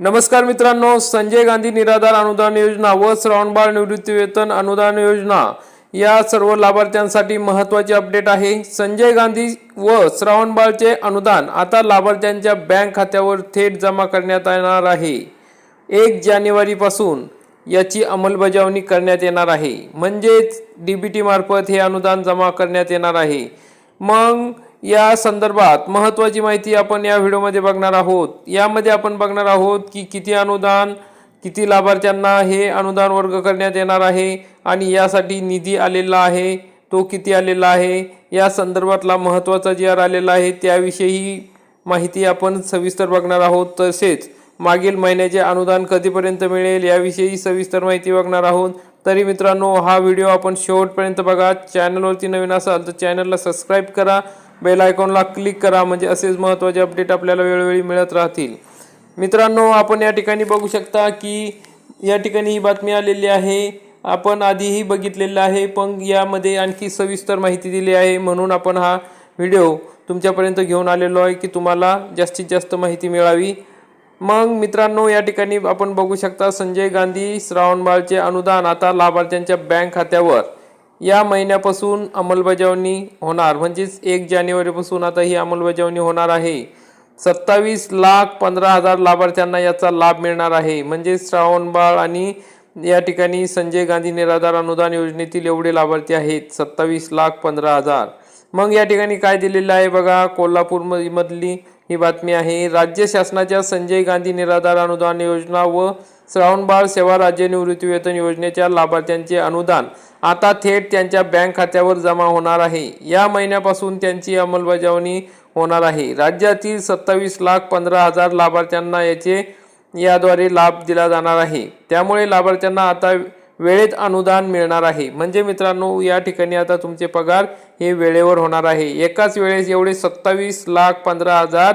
नमस्कार मित्रांनो संजय गांधी निराधार अनुदान योजना व श्रावणबाळ निवृत्ती वेतन अनुदान योजना या सर्व लाभार्थ्यांसाठी महत्त्वाचे अपडेट आहे. संजय गांधी व श्रावणबाळचे अनुदान आता लाभार्थ्यांच्या बँक खात्यावर थेट जमा करण्यात येणार आहे. एक जानेवारीपासून याची अंमलबजावणी करण्यात येणार आहे. म्हणजेच डी बी टीमार्फत हे अनुदान जमा करण्यात येणार आहे. मग या संदर्भात महत्त्वाची माहिती आपण या व्हिडिओमध्ये बघणार आहोत. यामध्ये आपण बघणार आहोत की किती अनुदान किती लाभार्थ्यांना हे अनुदान वर्ग करण्यात येणार आहे आणि यासाठी निधी आलेला आहे तो किती आलेला आहे या संदर्भातला महत्त्वाचा जी आर आलेला आहे त्याविषयी माहिती आपण सविस्तर बघणार आहोत. तसेच मागील महिन्याचे अनुदान कधीपर्यंत मिळेल याविषयी सविस्तर माहिती बघणार आहोत. तरी मित्रांनो हा व्हिडिओ आपण शेवटपर्यंत बघा. चॅनलवरती नवीन असाल तर चॅनलला सबस्क्राईब करा. बेल आयकॉनला क्लिक करा म्हणजे असेच महत्त्वाचे अपडेट आपल्याला वेळोवेळी मिळत राहतील. मित्रांनो आपण या ठिकाणी बघू शकता की या ठिकाणी ही बातमी आलेली आहे. आपण आधीही बघितलेलं आहे पण यामध्ये आणखी सविस्तर माहिती दिली आहे म्हणून आपण हा व्हिडिओ तुमच्यापर्यंत घेऊन आलेलो आहे की तुम्हाला जास्तीत जास्त माहिती मिळावी. मग मित्रांनो या ठिकाणी आपण बघू शकता संजय गांधी श्रावणबाळचे अनुदान आता लाभार्थ्यांच्या बँक खात्यावर. या महिन्यापासून अंमलबजावणी होणार. म्हणजेच एक जानेवारीपासून आता ही अंमलबजावणी होणार आहे. सत्तावीस लाख पंधरा हजार लाभार्थ्यांना याचा लाभ मिळणार आहे. म्हणजे श्रावणबाळ आणि या ठिकाणी संजय गांधी निराधार अनुदान योजनेतील एवढे लाभार्थी आहेत. सत्तावीस लाख पंधरा हजार. मग या ठिकाणी काय दिलेलं आहे बघा. कोल्हापूरमधली ही बातमी आहे. राज्य शासनाच्या संजय गांधी निराधार अनुदान योजना व श्रावणबाळ सेवा राज्य निवृत्ती वेतन योजनेच्या लाभार्थ्यांचे अनुदान आता थेट त्यांच्या बँक खात्यावर जमा होणार आहे. या महिन्यापासून त्यांची अंमलबजावणी होणार आहे. राज्यातील सत्तावीस लाख पंधरा हजार लाभार्थ्यांना याचे याद्वारे लाभ दिला जाणार आहे. त्यामुळे लाभार्थ्यांना आता वेळेत अनुदान मिळणार आहे. म्हणजे मित्रांनो या ठिकाणी आता तुमचे पगार हे वेळेवर होणार आहे. एकाच वेळेस एवढे सत्तावीस लाख पंधरा हजार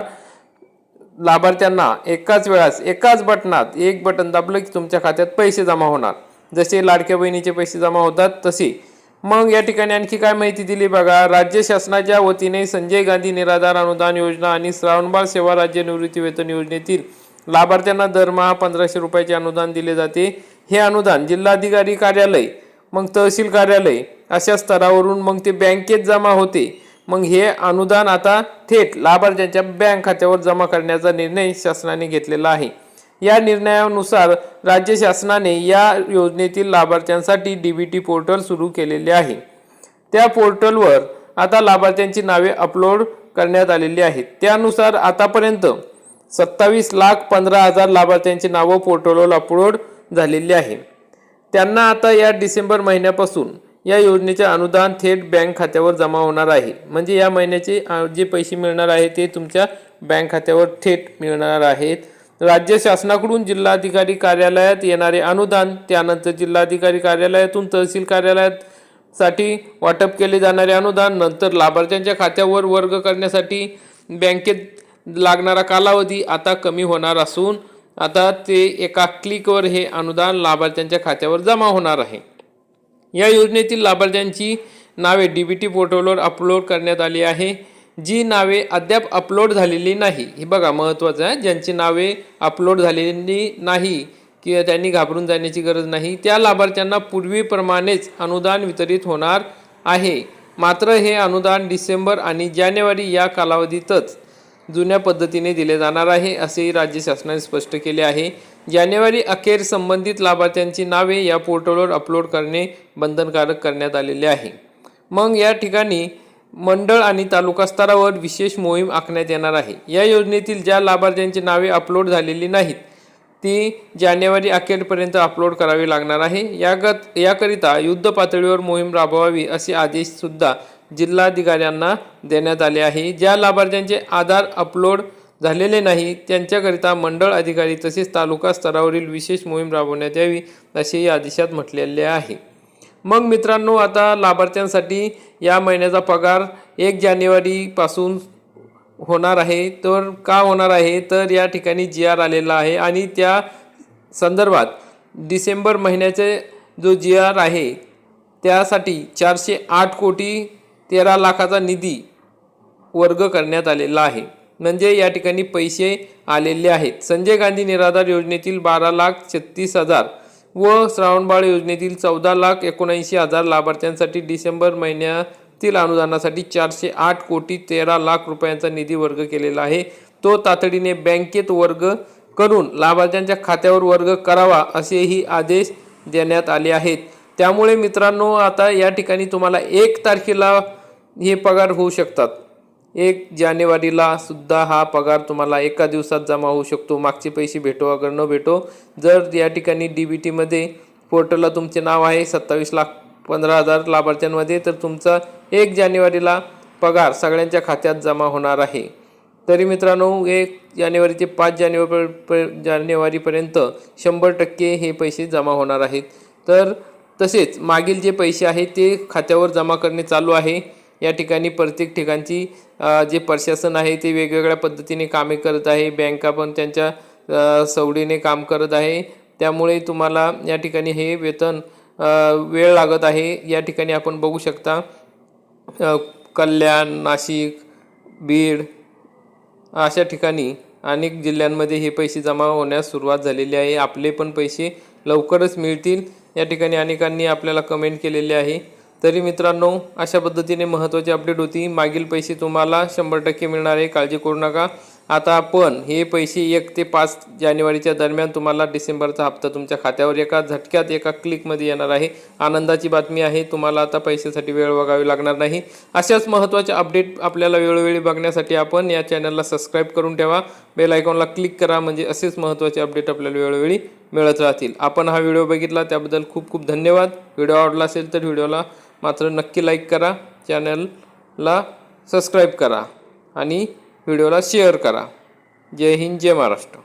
लाभार्थ्यांना एकाच वेळास एकाच बटनात एक बटन दाबलं की तुमच्या खात्यात पैसे जमा होणार. जसे लाडक्या बहिणीचे पैसे जमा होतात तसे. मग या ठिकाणी आणखी काय माहिती दिली बघा. राज्य शासनाच्या वतीने संजय गांधी निराधार अनुदान योजना आणि श्रावणबाळ सेवा राज्य निवृत्ती वेतन योजनेतील लाभार्थ्यांना दरमहा पंधराशे रुपयाचे अनुदान दिले जाते. हे अनुदान जिल्हाधिकारी कार्यालय मग तहसील कार्यालय अशा स्तरावरून मग ते बँकेत जमा होते. मग हे अनुदान आता थेट लाभार्थ्यांच्या बँक खात्यावर जमा करण्याचा निर्णय शासनाने घेतलेला आहे. या निर्णयानुसार राज्य शासनाने या योजनेतील लाभार्थ्यांसाठी डी बी टी पोर्टल सुरू केलेले आहे. त्या पोर्टलवर आता लाभार्थ्यांची नावे अपलोड करण्यात आलेली आहेत. त्यानुसार आतापर्यंत सत्तावीस लाख पंधरा हजार लाभार्थ्यांची नावं पोर्टलवर अपलोड झालेली आहे. त्यांना आता या डिसेंबर महिन्यापासून या योजनेचे अनुदान थेट बँक खात्यावर जमा होणार आहे. म्हणजे या महिन्याचे जे पैसे मिळणार आहे ते तुमच्या बँक खात्यावर थेट मिळणार आहेत. राज्य शासनाकडून जिल्हाधिकारी कार्यालयात येणारे अनुदान त्यानंतर जिल्हाधिकारी कार्यालयातून तहसील कार्यालयात साठी वाटप केले जाणारे अनुदान नंतर लाभार्थ्यांच्या खात्यावर वर्ग करण्यासाठी बँकेत लागणारा कालावधी आता कमी होणार असून आता ते एका क्लिकवर हे अनुदान लाभार्थ्यांच्या खात्यावर जमा होणार आहे. या योजनेतील लाभार्थ्यांची नावे डी बी टी पोर्टलवर अपलोड करण्यात आली आहे. जी नावे अद्याप अपलोड झालेली नाही. हे बघा महत्त्वाचं आहे. ज्यांची नावे अपलोड झालेली नाही किंवा त्यांनी घाबरून जाण्याची गरज नाही त्या लाभार्थ्यांना पूर्वीप्रमाणेच अनुदान वितरित होणार आहे. मात्र हे अनुदान डिसेंबर आणि जानेवारी या कालावधीतच जुन्या पद्धतीने दिले जाणार आहे असेही राज्य शासनाने स्पष्ट केले आहे. जानेवारी अखेर संबंधित लाभार्थ्यांची नावे या पोर्टलवर अपलोड करणे बंधनकारक करण्यात आलेले आहे. मग या ठिकाणी मंडळ आणि तालुका स्तरावर विशेष मोहीम आखण्यात येणार आहे. या योजनेतील ज्या लाभार्थ्यांची नावे अपलोड झालेली नाहीत ती जानेवारी अखेरपर्यंत अपलोड करावी लागणार आहे. यागत याकरिता युद्ध पातळीवर मोहीम राबवावी असे आदेशसुद्धा जिल्हाधिकाऱ्यांना देण्यात आले आहे. ज्या लाभार्थ्यांचे आधार अपलोड झालेले नाही त्यांच्याकरिता मंडळ अधिकारी तसेच तालुका स्तरावरील विशेष मोहीम राबवण्यात यावी असेही आदेशात म्हटलेले आहे. मग मित्रांनो आता लाभार्थ्यांसाठी या महिन्याचा पगार एक जानेवारीपासून होणार आहे तर का होणार आहे? तर या ठिकाणी जी आर आलेला आहे आणि त्या संदर्भात डिसेंबर महिन्याचे जो जी आर आहे त्यासाठी चारशे आठ कोटी तेरा लाखाचा निधी वर्ग करण्यात आलेला आहे. म्हणजे या ठिकाणी पैसे आलेले आहेत. संजय गांधी निराधार योजनेतील बारा लाख छत्तीस हजार व श्रावणबाळ योजनेतील चौदा लाख एकोणऐंशी हजार लाभार्थ्यांसाठी डिसेंबर तील अनुदानासाठी चारशे आठ कोटी तेरा लाख रुपयांचा निधी वर्ग केलेला आहे. तो तातडीने बँकेत वर्ग करून लाभार्थ्यांच्या खात्यावर वर्ग करावा असेही आदेश देण्यात आले आहेत. त्यामुळे मित्रांनो आता या ठिकाणी तुम्हाला एक तारखेला हे पगार होऊ शकतात. एक जानेवारीला सुद्धा हा पगार तुम्हाला एका दिवसात जमा होऊ शकतो. मागचे पैसे भेटो अगर न भेटो जर या ठिकाणी डी बी टीमध्ये पोर्टलला तुमचे नाव आहे सत्तावीस लाख पंधरा हजार लाभार्थ्यांमध्ये तर तुमचा एक जानेवारीला पगार सगळ्यांच्या खात्यात जमा होणार आहे. तरी मित्रांनो एक जानेवारी ते पाच जानेवारी जानेवारीपर्यंत शंभर टक्के हे पैसे जमा होणार आहेत. तर तसेच मागील जे पैसे आहेत ते खात्यावर जमा करणे चालू आहे. या ठिकाणी प्रत्येक ठिकाणची जे प्रशासन आहे ते वेगवेगळ्या पद्धतीने कामे करत आहे. बँका पण त्यांच्या सवडीने काम करत आहे. त्यामुळे तुम्हाला या ठिकाणी हे वेतन वेळ लागत आहे. या ठिकाणी आपण बघू शकता कल्याण नाशिक बीड अशा ठिकाणी अनेक जिल्ह्यांमध्ये हे पैसे जमा होण्यास सुरुवात झालेली आहे. आपले पण पैसे लवकरच मिळतील. या ठिकाणी अनेकांनी आपल्याला कमेंट केलेले आहे. तरी मित्रांनो अशा पद्धतीने महत्त्वाची अपडेट होती. मागील पैसे तुम्हाला शंभर टक्के मिळणार आहे. काळजी करू नका. आता आपण हे पैसे एक ते पाच जानेवारीच्या दरम्यान तुम्हाला डिसेंबरचा हप्ता तुमच्या खात्यावर एका झटक्यात एका क्लिकमध्ये येणार आहे. आनंदाची बातमी आहे तुम्हाला आता पैशासाठी वेळ बघावी लागणार नाही. अशाच महत्त्वाच्या अपडेट आपल्याला वेळोवेळी बघण्यासाठी आपण या चॅनलला सबस्क्राईब करून ठेवा. बेल आयकॉनला क्लिक करा म्हणजे असेच महत्त्वाचे अपडेट आपल्याला वेळोवेळी मिळत राहतील. आपण हा व्हिडिओ बघितला त्याबद्दल खूप खूप धन्यवाद. व्हिडिओ आवडला असेल तर व्हिडिओला मात्र नक्की लाईक करा चॅनलला सबस्क्राईब करा. आणि व्हिडिओला शेअर करा. जय हिंद जय महाराष्ट्र.